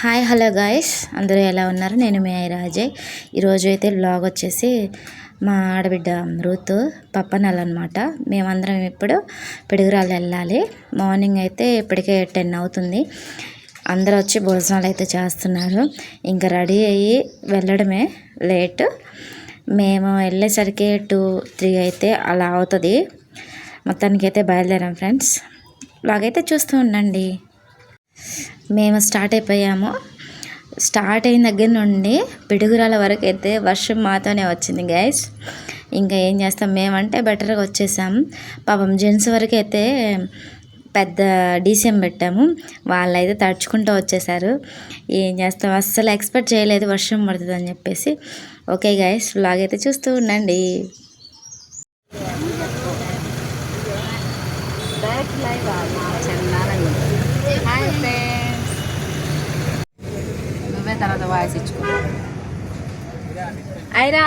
Hi hello guys. అందరూ ఎలా ఉన్నారు? నేను మీ రాజయ్. ఈరోజు అయితే బ్లాగ్ వచ్చేసి మా ఆడబిడ్డ రూత్ పప్పనల్ అనమాట మేమందరం ఇప్పుడు పిడుగురాలు వెళ్ళాలి. మార్నింగ్ అయితే ఇప్పటికే టెన్ అవుతుంది. అందరూ వచ్చి భోజనాలు అయితే చేస్తున్నారు. ఇంకా రెడీ అయ్యి వెళ్ళడమే లేట్. మేము వెళ్ళేసరికి టూ త్రీ అయితే అలా అవుతుంది. మొత్తానికి అయితే బయలుదేరాం ఫ్రెండ్స్. లాగైతే చూస్తూ ఉండండి. మేము స్టార్ట్ అయిపోయాము. స్టార్ట్ అయిన దగ్గర నుండి పిడుగురాల వరకు అయితే వర్షం మాతోనే వచ్చింది గైస్ ఇంకా ఏం చేస్తాం? మేమంటే బెటర్గా వచ్చేసాం. పాపం జెంట్స్ వరకు అయితే పెద్ద డీసీఎం పెట్టాము. వాళ్ళైతే తడుచుకుంటూ వచ్చేసారు. ఏం చేస్తాం? అస్సలు ఎక్స్పెక్ట్ చేయలేదు వర్షం పడుతుంది అని చెప్పేసి. ఓకే గైస్ వ్లాగ్ అయితే చూస్తూ ఉండండి. హాయ్ ఫ్రెండ్స్ నువ్వే తర్వాత వాయిస్ ఇచ్చుకో ఐరా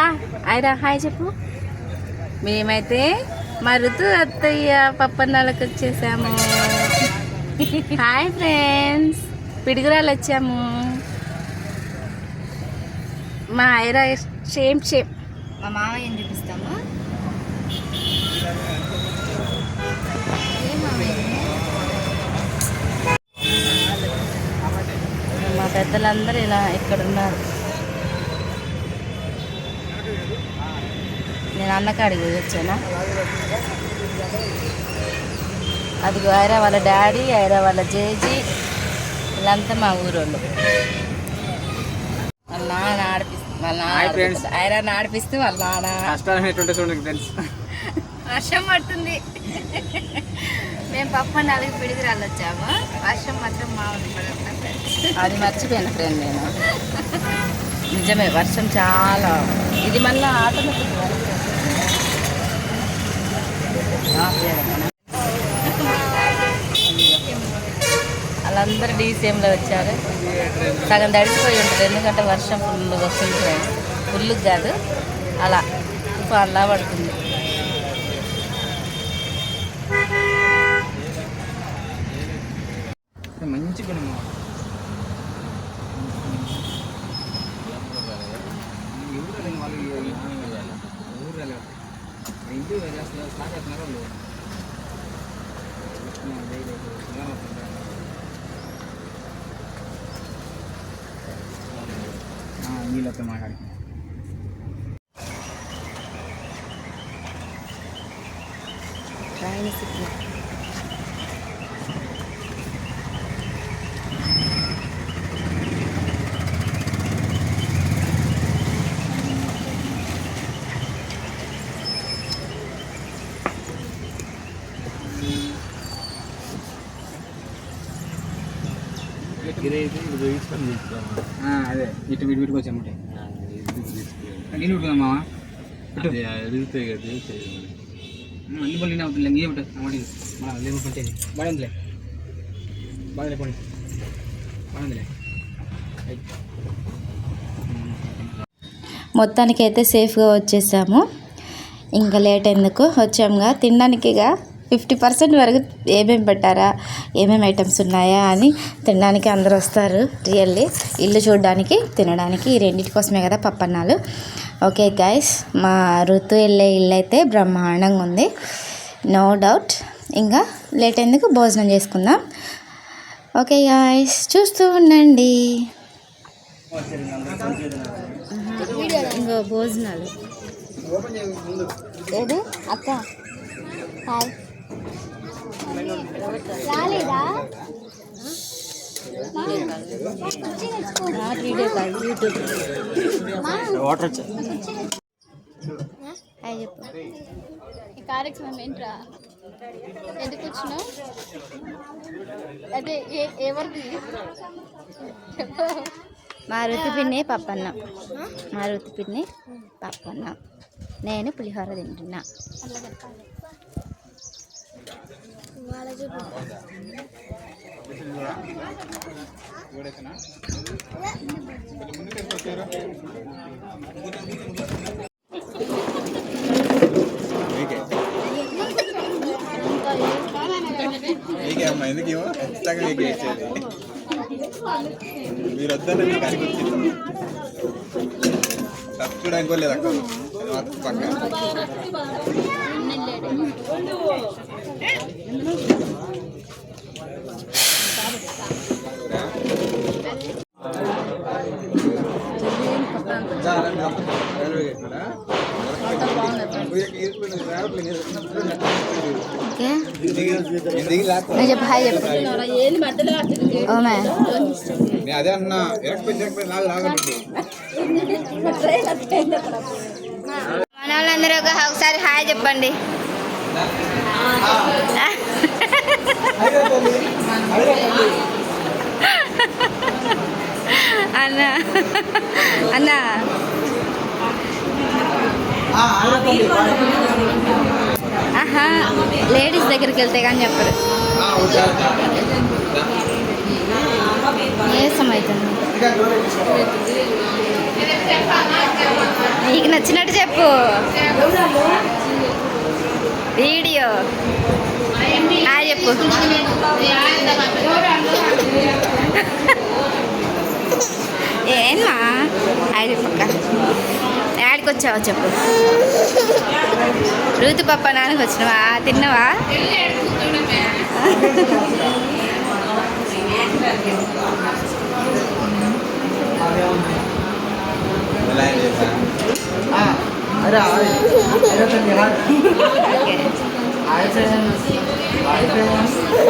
ఐరా హాయ్ చెప్పు. మేమైతే మా ఋతు అత్తయ్య పప్పన్నాళ్ళకి వచ్చేసాము. హాయ్ ఫ్రెండ్స్ పిడుగురాలు వచ్చాము. మా ఐరా షేమ్ షేమ్ మా మామయ్యని చూపిస్తాము? పెద్దలందరూ ఇలా ఇక్కడ ఉన్నారు నేను అన్నకాడికి వచ్చానా? అది ఐరా వాళ్ళ డాడీ ఐరా వాళ్ళ జేజీ వీళ్ళంతా మా ఊరోళ్ళు. వాళ్ళ నాన్న ఆడిపిస్తు వాళ్ళ నాన్న ఐరాని ఆడిపిస్తే వాళ్ళ నాన్న. కష్టాలు ఎటువంటి చూడండి ఫ్రెండ్స్ వర్షం పడుతుంది. మేము పప్ప నాలుగు పిడిగిరాలు వచ్చాము వర్షం మాత్రం మామూలు పడట్లేదు. అది మర్చిపోయాను ఫ్రెండ్ నేను. నిజమే వర్షం చాలా. ఇది మళ్ళీ ఆటోమేటిక్ వాళ్ళందరూ డీసీఎంలో వచ్చారు. సగం తడిచిపోయి ఉంటారు ఎందుకంటే వర్షం ఫుల్ వస్తుంది ఫుల్ కాదు. అలా. తుఫాన్లా పడుతుంది. మంచి పని మా ఎవరు వాళ్ళు ఊరు వెళ్ళాలి ఇంటి స్టార్ట్ అవుతున్నారు వాళ్ళు వీళ్ళతో మాట్లాడుతున్నారు ట్రైన్ సిగ్నల్ ఆ, అదే. ఇటు వీటి వీటికి వచ్చామంటే నేను ఉడుకుందాం మామ ఇటు. అన్ని పళ్ళు నేను అవుతుంది. ఇంకేం ఉంటుంది అమ్మడి మన లేవు పంచేది బాగుందిలే బాగుందిలే పోనీ. బాగుందిలే మొత్తానికి అయితే సేఫ్గా వచ్చేసాము. ఇంకా లేట్ ఎందుకు? వచ్చాముగా తినడానికిగా? ఫిఫ్టీ పర్సెంట్ వరకు ఏమేమి పెట్టారా? ఏమేమి ఐటమ్స్ ఉన్నాయా అని తినడానికి అందరు వస్తారు. రియల్లీ ఇల్లు చూడడానికి తినడానికి ఈ రెండింటి కోసమే కదా పప్పన్నాలు. ఓకే గైస్ మా ఋతు వెళ్ళే ఇల్లు అయితే బ్రహ్మాండంగా ఉంది. No doubt. ఇంకా లేట్ ఎందుకు? భోజనం చేసుకుందాం. ఓకే గాయస్ చూస్తూ ఉండండి. ఇంకో భోజనాలు. ఏది? అక్క. హాయ్. రాలేదా? వాటర్ ఈ కార్యక్రమం ఏంట్రా? ఎందుకు వచ్చినావు? అదే ఏ ఎవరిది? మా రుతి పిన్ని పప్పన్న. మా రుతి పిన్ని పప్పన్న. నేను పులిహోర తింటున్నా అట్లా చెప్పాలి వాళ్ళ చెప్పు మీకే అమ్మా ఎందుకు ఖచ్చితంగా మీకే ఇచ్చేది. మీరు వద్దన్న మీకు అడిగి వచ్చింది పక్క. చెప్పు హాయ్ చెప్పు ఓమే అదే అన్నా మన వాళ్ళందరూ ఒకసారి హాయ్ చెప్పండి అన్న. అన్న. ఆహా లేడీస్ దగ్గరికి వెళ్తే కానీ చెప్పరు. నీరసం అవుతుంది నీకు నచ్చినట్టు చెప్పు. వీడియో. ఆ చెప్పు. ఏమా? ఆడి చెప్పక్క యాడికి వచ్చావా చెప్పు. రుతు పప్ప నాన్నకి వచ్చినవా? తిన్నావా? りがと。